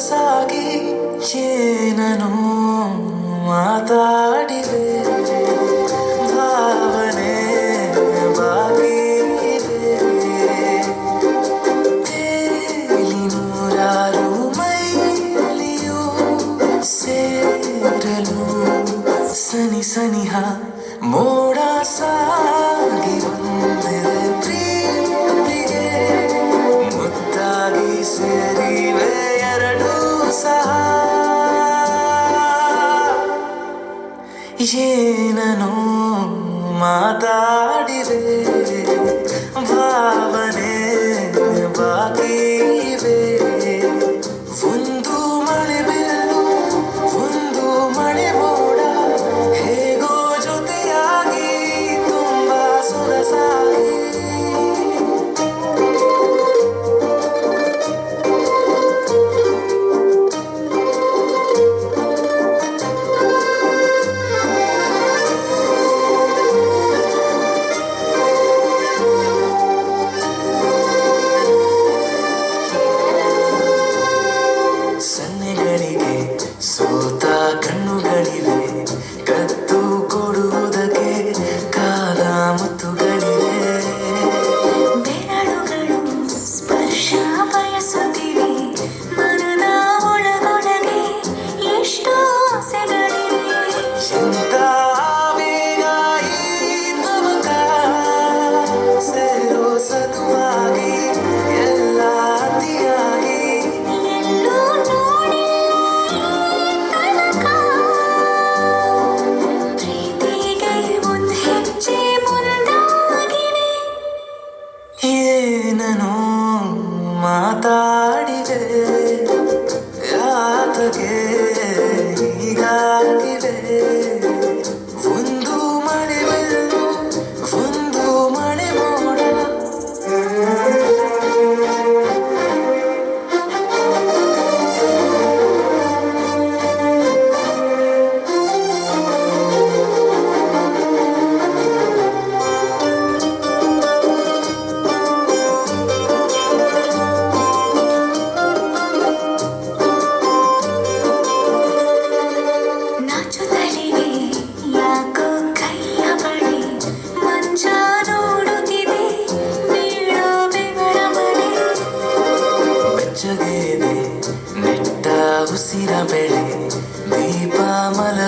ಸಾಗಿ ಚೇನನು ಮಾತಾಡಿದೆ. ಭಾವನೆ ಮೈಲಿಯು ಸನಿ ಸನಿಹ ಮೋಡ ಸಾಗಿವ ಏನೋ ಮಾತಾಡಿದೆ. ముసిర ಬೆಳೆ ದೀಪ ಮಲ